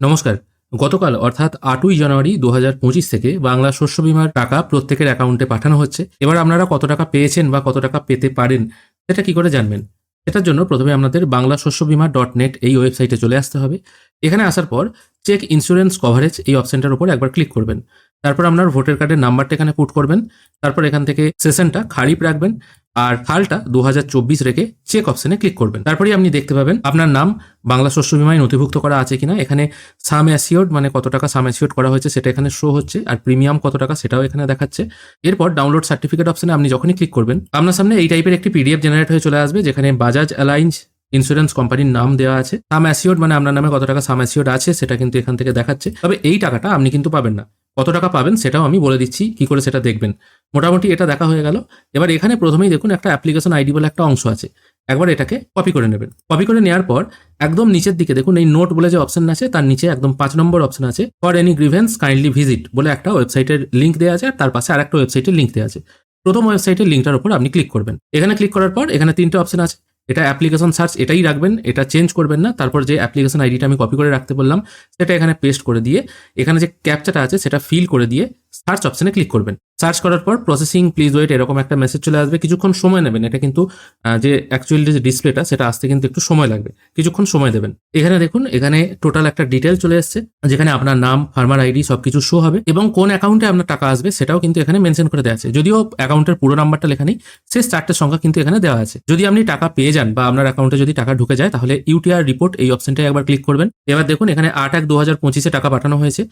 নমস্কার। গতকাল, অর্থাৎ আটই জানুয়ারি দু থেকে বাংলা শস্য বিমার টাকা প্রত্যেকের অ্যাকাউন্টে পাঠানো হচ্ছে। এবার আপনারা কত টাকা পেয়েছেন বা কত টাকা পেতে পারেন, সেটা কি করে জানবেন? সেটার জন্য প্রথমে আপনাদের বাংলা শস্য বিমা ডট নেট এই ওয়েবসাইটে চলে আসতে হবে। এখানে আসার পর চেক ইন্স্যুরেন্স কভারেজ এই অপশনটার উপর একবার ক্লিক করবেন। তারপর আপনার ভোটার কার্ডের নাম্বারটা এখানে পুট করবেন। তারপর এখান থেকে সেশনটা খারিপ রাখবেন আর খালটা দু রেখে চেক অপশনে ক্লিক করবেন। তারপরেই আপনি দেখতে পাবেন আপনার নাম, বাংলা শস্য বিমায় নথিভুক্ত করা আছে কিনা। এখানে সাম অ্যাসিওর্ড মানে কত টাকা সাম অ্যাসিওর্ড করা হয়েছে সেটা এখানে শো হচ্ছে আর প্রিমিয়াম কত টাকা সেটাও এখানে দেখাচ্ছে। এরপর ডাউনলোড সার্টিফিকেট অপশনে আপনি যখনই ক্লিক করবেন, আপনার সামনে এই টাইপের একটি পিডিএফ জেনারেট হয়ে চলে আসবে যেখানে বাজাজ অ্যালায়েন্স ইন্স্যুরেন্স কোম্পানির নাম দেওয়া আছে। সাম অ্যাসিওর্ড মানে আপনার নামে কত টাকা সাম অ্যাসিওর্ড আছে সেটা কিন্তু এখান থেকে দেখাচ্ছে। তবে এই টাকাটা আপনি কিন্তু পাবেন না। কত টাকা পাবেন সেটাও আমি বলে দিচ্ছি, কি করে সেটা দেখবেন। মোটামুটি এটা দেখা হয়ে গেল। এবার এখানে প্রথমেই দেখুন একটা অ্যাপ্লিকেশন আইডি বলে একটা অংশ আছে। একবার এটাকে কপি করে নেবেন। কপি করে নেওয়ার পর একদম নিচের দিকে দেখুন এই নোট বলে যে অপশন আছে, তার নিচে একদম পাঁচ নম্বর অপশন আছে for any grievance kindly visit বলে একটা ওয়েবসাইটের লিঙ্ক দেওয়া আছে আর তার পাশে আরেকটা ওয়েবসাইটের লিঙ্ক দেওয়া আছে। প্রথম ওয়েবসাইটের লিঙ্কটার উপর আপনি ক্লিক করবেন। এখানে ক্লিক করার পর এখানে তিনটে অপশন আছে। এটা অ্যাপ্লিকেশন সার্চ এটাই রাখবেন, এটা চেঞ্জ করবেন না, তারপর যে অ্যাপ্লিকেশন আইডিটা আমি কপি করে রাখতে বললাম, সেটা এখানে পেস্ট করে দিয়ে, এখানে যে ক্যাপচাটা আছে, সেটা ফিল করে দিয়ে সার্চ অপশানে ক্লিক করবেন। সার্চ করার পর প্রসেসিং প্লিজ ওয়েট এরকম একটা মেসেজ চলে আসবে। কিছুক্ষণ সময় নেবেন। এটা কিন্তু যে অ্যাকচুয়ালি যে ডিসপ্লেটা সেটা আসতে কিন্তু একটু সময় লাগবে। কিছুক্ষণ সময় দেবেন। এখানে দেখুন, এখানে টোটাল একটা ডিটেল চলে এসছে, যেখানে আপনার নাম ফার্মার আইডি সবকিছু শো হবে এবং কোন অ্যাকাউন্টে আপনার টাকা আসবে সেটাও কিন্তু এখানে মেনশন করে দেওয়া আছে। যদিও অ্যাকাউন্টের পুরো নাম্বারটা লেখা নেই শেষ চারটে সংখ্যা কিন্তু এখানে দেওয়া আছে। যদি আপনি টাকা পেয়ে যান বা আপনার অ্যাকাউন্টে যদি টাকা ঢুকে যায়, তাহলে ইউটিআর রিপোর্ট এই অপশনটায় একবার ক্লিক করবেন। এবার দেখুন, এখানে আট এক দু হাজার পঁচিশে টাকা পাঠানো হয়েছে।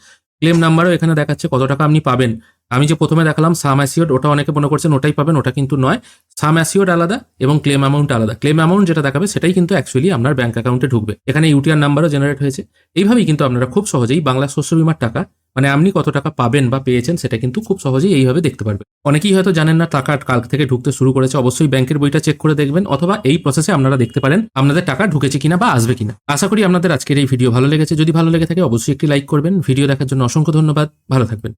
ক্লেম নাম্বারও এখানে দেখাচ্ছে কত টাকা আপনি পাবেন। আমি যে প্রথমে দেখালাম সাম অ্যাসিওড ওটা অনেকে মনে করছেন ওটাই পাবেন, ওটা কিন্তু নয়। সাম অ্যাসিওড আলাদা এবং ক্লেম অ্যামাউন্ট আলাদা। ক্লেম অ্যামাউন্ট যেটা দেখাবে, সেটাই কিন্তু অ্যাকচুয়ালি আপনার ব্যাংক অ্যাকাউন্টে ঢুকবে। এখানে ইউটিআর নাম্বারও জেনারেট হয়েছে। এইভাবেই কিন্তু আপনারা খুব সহজেই বাংলা শস্য বিমার টাকা মানে আপনি কত টাকা পাবেন বা পেয়েছেন, সেটা কিন্তু খুব সহজেই এইভাবে দেখতে পারবেন। অনেকেই হয়তো জানেন না, টাকা কাল থেকে ঢুকতে শুরু করেছে। অবশ্যই ব্যাংকের বইটা চেক করে দেখবেন, অথবা এই প্রসেসে আপনারা দেখতে পারেন, আপনাদের টাকা ঢুকেছে কিনা বা আসবে কিনা। আশা করি আপনাদের আজকের এই ভিডিও ভালো লেগেছে। যদি ভালো লেগে থাকে, অবশ্যই একটি লাইক করবেন। ভিডিও দেখার জন্য অসংখ্য ধন্যবাদ। ভালো থাকবেন।